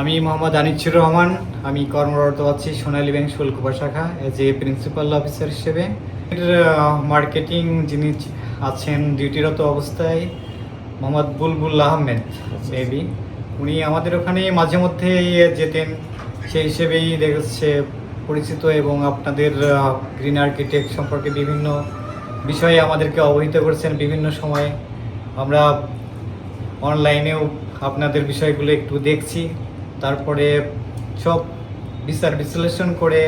আমি মোহাম্মদ আনিসুর রহমান, আমি কর্মরত আছি সোনালী ব্যাংক শুল্কপা শাখা এজ এ প্রিন্সিপাল অফিসার হিসেবে। মার্কেটিং যিনি আছেন ডিউটিরত অবস্থায় মোহাম্মদ বুলবুল আহমেদ মেবি উনি আমাদের ওখানে মাঝে মধ্যে যেতেন। সেই হিসেবেই দেখছে পরিচিত এবং আপনাদের গ্রিন আর্কিটেক্ট সম্পর্কে বিভিন্ন বিষয়ে আমাদেরকে অবহিত করছেন বিভিন্ন সময়ে। আমরা অনলাইনেও আপনাদের বিষয়গুলো একটু দেখছি। তারপরে সব বিচার বিশ্লেষণ করে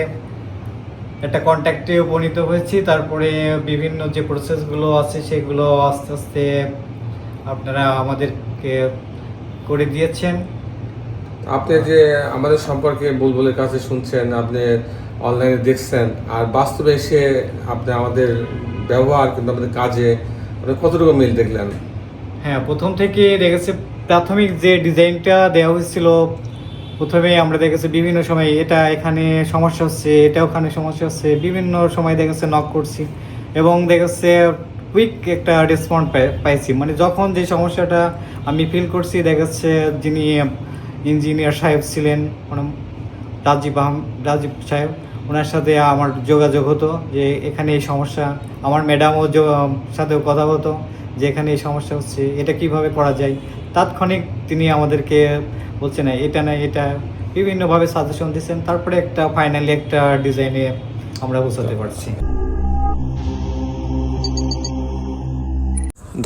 একটা কন্ট্যাক্টে উপনীত হয়েছি। তারপরে বিভিন্ন যে প্রসেসগুলো আছে সেগুলো আস্তে আস্তে আপনারা আমাদেরকে করে দিয়েছেন। আপনি যে আমাদের সম্পর্কে বুলবুলের কাছে শুনছেন আপনি অনলাইনে দেখছেন আর বাস্তবে এসে আপনি আমাদের ব্যবহার কিন্তু আমাদের কাজে আপনি কতটুকু মিল দেখলেন? হ্যাঁ প্রথম থেকে দেখেছি প্রাথমিক যে ডিজাইনটা দেওয়া হয়েছিল প্রথমে আমরা দেখেছি বিভিন্ন সময় এটা এখানে সমস্যা হচ্ছে, এটা ওখানে সমস্যা হচ্ছে, বিভিন্ন সময় দেখেছে নক করছি এবং দেখেছে কুইক একটা রেসপন্ড পাইছি। মানে যখন যে সমস্যাটা আমি ফিল করছি দেখাচ্ছে যিনি ইঞ্জিনিয়ার সাহেব ছিলেন রাজীব রাজীব সাহেব, ওনার সাথে আমার যোগাযোগ হতো যে এখানে এই সমস্যা। আমার ম্যাডামও সাথেও কথা হতো যে এখানে এই সমস্যা হচ্ছে, এটা কীভাবে করা যায়? তাৎক্ষণিক তিনি আমাদেরকে বলছেন না, এটা না, এটা। বিভিন্নভাবে সাজেশন দিচ্ছেন। তারপরে একটা ফাইনালি একটা ডিজাইনে আমরা বোঝাতে পারছি।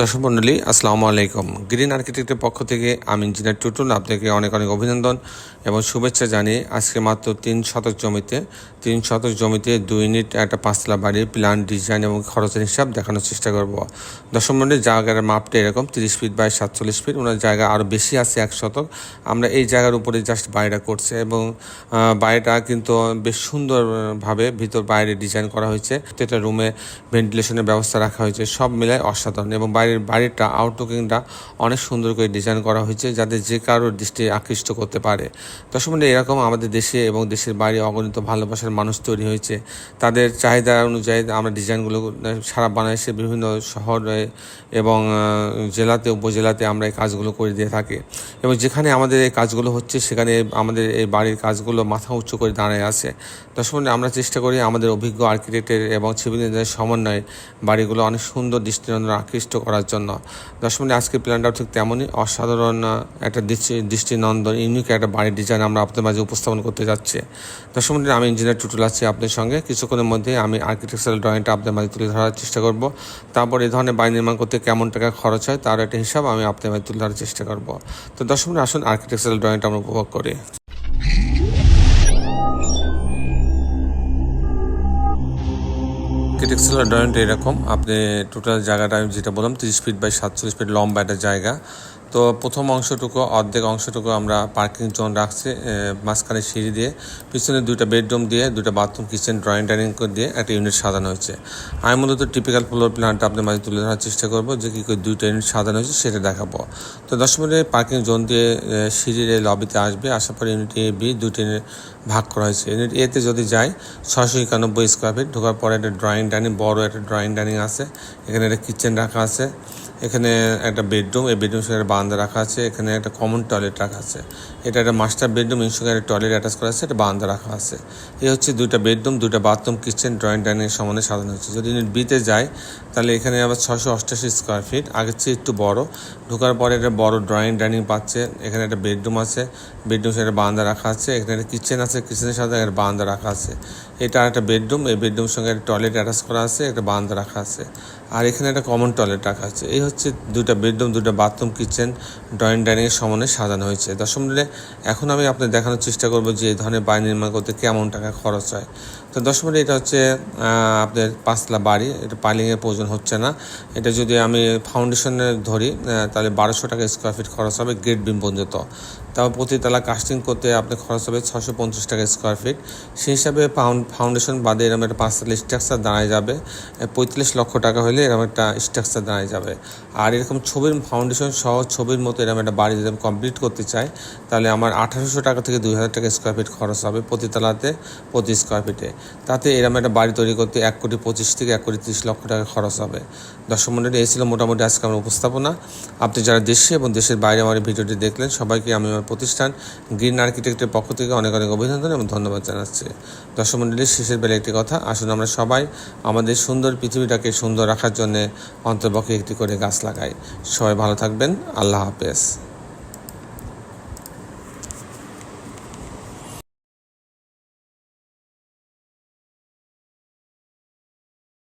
দর্শক মণ্ডলী, আসসালামু আলাইকুম। গ্রিন আর্কিটেক্টের পক্ষ থেকে আমি ইঞ্জিনিয়ার টুটুল আপনাকে অনেক অনেক অভিনন্দন এবং শুভেচ্ছা জানিয়ে আজকে মাত্র তিন শতক জমিতে, তিন শতক জমিতে দুই ইউনিট একটা পাঁচতলা বাড়ির প্ল্যান, ডিজাইন এবং খরচের হিসাব দেখানোর চেষ্টা করব। দর্শক মণ্ডলী, জায়গার মাপটা এরকম, তিরিশ ফিট বাই সাতচল্লিশ ফিট, ওনার জায়গা আরও বেশি আছে এক শতক। আমরা এই জায়গার উপরে জাস্ট বাড়িটা করছে এবং বাড়িটা কিন্তু বেশ সুন্দরভাবে ভিতর বাইরে ডিজাইন করা হয়েছে। প্রত্যেকটা রুমে ভেন্টিলেশনের ব্যবস্থা রাখা হয়েছে, সব মিলায় অসাধারণ এবং বাইরের বাড়িটা আউটলুকিংটা অনেক সুন্দর করে ডিজাইন করা হয়েছে যাতে যে কারোর দৃষ্টি আকৃষ্ট করতে পারে। মণ্ডলী, এরকম আমাদের দেশে এবং দেশের বাইরে অগণিত ভালোবাসার মানুষ তৈরি হয়েছে। তাদের চাহিদা অনুযায়ী আমরা ডিজাইনগুলো সারা বাংলাদেশে বিভিন্ন শহরে এবং জেলাতে উপজেলাতে আমরা এই কাজগুলো করে দিয়ে থাকি। এবং যেখানে আমাদের এই কাজগুলো হচ্ছে সেখানে আমাদের এই বাড়ির কাজগুলো মাথা উঁচু করে দাঁড়ায় আছে। মণ্ডলী, আমরা চেষ্টা করি আমাদের অভিজ্ঞ আর্কিটেক্টের এবং সিভিল সমন্বয়ে বাড়িগুলো অনেক সুন্দর দৃষ্টিনন্দন আকৃষ্ট করার জন্য। দর্শক মণ্ডলী, আজকের প্ল্যানটাও ঠিক তেমনই। অসাধারণ একটা দৃষ্টি দৃষ্টিনন্দন ইউনিক একটা বাড়ির ডিজাইন আমরা আপনাদের মাঝে উপস্থাপন করতে যাচ্ছি। মণ্ডলী, আমি ইঞ্জিনিয়ার টুটুল আছি আপনার সঙ্গে। কিছুক্ষণের মধ্যে আমি আর্কিটেকচারাল ড্রয়িংটা আপনাদের মাঝে তুলে ধরার চেষ্টা করব। তারপর এই ধরনের বাড়ি নির্মাণ করতে কেমন টাকা খরচ হয় তার একটা হিসাব আমি আপনাদের মাঝে তুলে ধরার চেষ্টা করব। তো দর্শক মণ্ডলী, আসুন আর্কিটেকচারাল ড্রয়িংটা আমরা উপভোগ করি। আর্কিটেকচারাল ড্রয়িংটা এরকম। আপনি টোটাল জায়গাটা আমি যেটা বললাম, তিরিশ ফিট বাই সাতচল্লিশ ফিট লম্বা একটা জায়গা। তো প্রথম অংশটুকু, অর্ধেক অংশটুকু আমরা পার্কিং জোন রাখছি মাঝখানে সিঁড়ি দিয়ে। পিছনে দুইটা বেডরুম দিয়ে, দুইটা বাথরুম কিচেন ড্রয়িং ডাইনিং দিয়ে একটা ইউনিট সাজানো হয়েছে। আমি মূলত টিপিক্যাল ফ্লোর প্ল্যানটা আপনার মাঝে তুলে ধরার চেষ্টা করব, যে কী করে দুইটা ইউনিট সাজানো হয়েছে সেটা দেখাবো। তো দশ মিনিটে পার্কিং জোন দিয়ে সিঁড়ির লবিতে আসবে, আসার পর ইউনিট এ বি দুইটা ইউনিট ভাগ করা হয়েছে। ইউনিট এতে যদি যাই ছশো একানব্বই স্কোয়ার ফিট ঢোকার পরে একটা ড্রয়িং ডাইনিং বড় একটা ড্রয়িং ডাইনিং আছে, এখানে একটা কিচেন রাখা আছে। এখানে একটা বেডরুম, এই বেডরুম সঙ্গে বারান্দা রাখা আছে, এখানে একটা কমন টয়লেট রাখা আছে। এটা একটা মাস্টার বেডরুম এর সঙ্গে একটা টয়লেট অ্যাটাচ করা আছে একটা বারান্দা রাখা আছে। এই হচ্ছে দুইটা বেডরুম, দুইটা বাথরুম কিচেন ড্রয়িং ডাইনিং সমানে সাজানো হচ্ছে যদি বিতে যায় তাহলে এখানে আবার ছশো অষ্টাশি স্কোয়ার ফিট আগের চেয়ে একটু বড়। ঢোকার পরে একটা বড় ড্রয়িং ডাইনিং পাচ্ছে, এখানে একটা বেডরুম আছে, বেডরুম সঙ্গে বারান্দা রাখা আছে, এখানে একটা কিচেন আছে কিচেনের সাথে একটা বারান্দা রাখা আছে। এটা একটা বেডরুম, এই বেডরুম সঙ্গে একটা টয়লেট অ্যাটাচ করা আছে, একটা বারান্দা রাখা আছে। আর এখানে একটা কমন টয়লেট রাখা আছে। এই হচ্ছে দুইটা বেডরুম দুটা বাথরুম, কিচেন, ড্রয়িং, ডাইনিং এর সমানে সাজানো হয়েছে। দশম মিলে এখন আমি আপনাদের দেখানোর চেষ্টা করব যে এই ধরনের বাড়ি নির্মাণ করতে কেমন টাকা খরচ হয়। তো দশ মিনিট এটা হচ্ছে আপনার পাঁচতলা বাড়ি, এটা পাইলিংয়ের প্রয়োজন হচ্ছে না। এটা যদি আমি ফাউন্ডেশনে ধরি তাহলে বারোশো টাকা স্কোয়ার ফিট খরচ হবে গেট বিম পর্যন্ত। তাও প্রতিতলা কাস্টিং করতে আপনার খরচ হবে ছশো পঞ্চাশ টাকা স্কোয়ার ফিট সেই হিসাবে ফাউন্ড ফাউন্ডেশন বাদে এরকম একটা পাঁচতলা স্ট্রাকচার দাঁড়ায় যাবে। পঁয়ত্রিশ লক্ষ টাকা হলে এরকম একটা স্ট্রাকচার দাঁড়ায় যাবে। আর এরকম ছবির ফাউন্ডেশন সহ ছবির মতো এরকম একটা বাড়ি যদি আমি কমপ্লিট করতে চাই, তাহলে আমার আঠারোশো টাকা থেকে দুই হাজার টাকা স্কোয়ার ফিট খরচ হবে প্রতিতলাতে প্রতি স্কোয়ার ফিটে তাতে এরকম একটা বাড়ি তৈরি করতে এক কোটি পঁচিশ থেকে এক কোটি তিরিশ লক্ষ টাকা খরচ হবে। দর্শক মন্ডলী, এই ছিল মোটামুটি আজকে আমার উপস্থাপনা। আপনি যারা দেশে এবং দেশের বাইরে আমার এই ভিডিওটি দেখলেন, সবাইকে আমি আমার প্রতিষ্ঠান গ্রিন আর্কিটেক্টের পক্ষ থেকে অনেক অনেক অভিনন্দন এবং ধন্যবাদ জানাচ্ছি। দর্শক মন্ডলীর শেষের বেলা একটি কথা, আসুন আমরা সবাই আমাদের সুন্দর পৃথিবীটাকে সুন্দর রাখার জন্য অন্তর্পক্ষে একটি করে গাছ লাগাই। সবাই ভালো থাকবেন, আল্লাহ হাফেজ।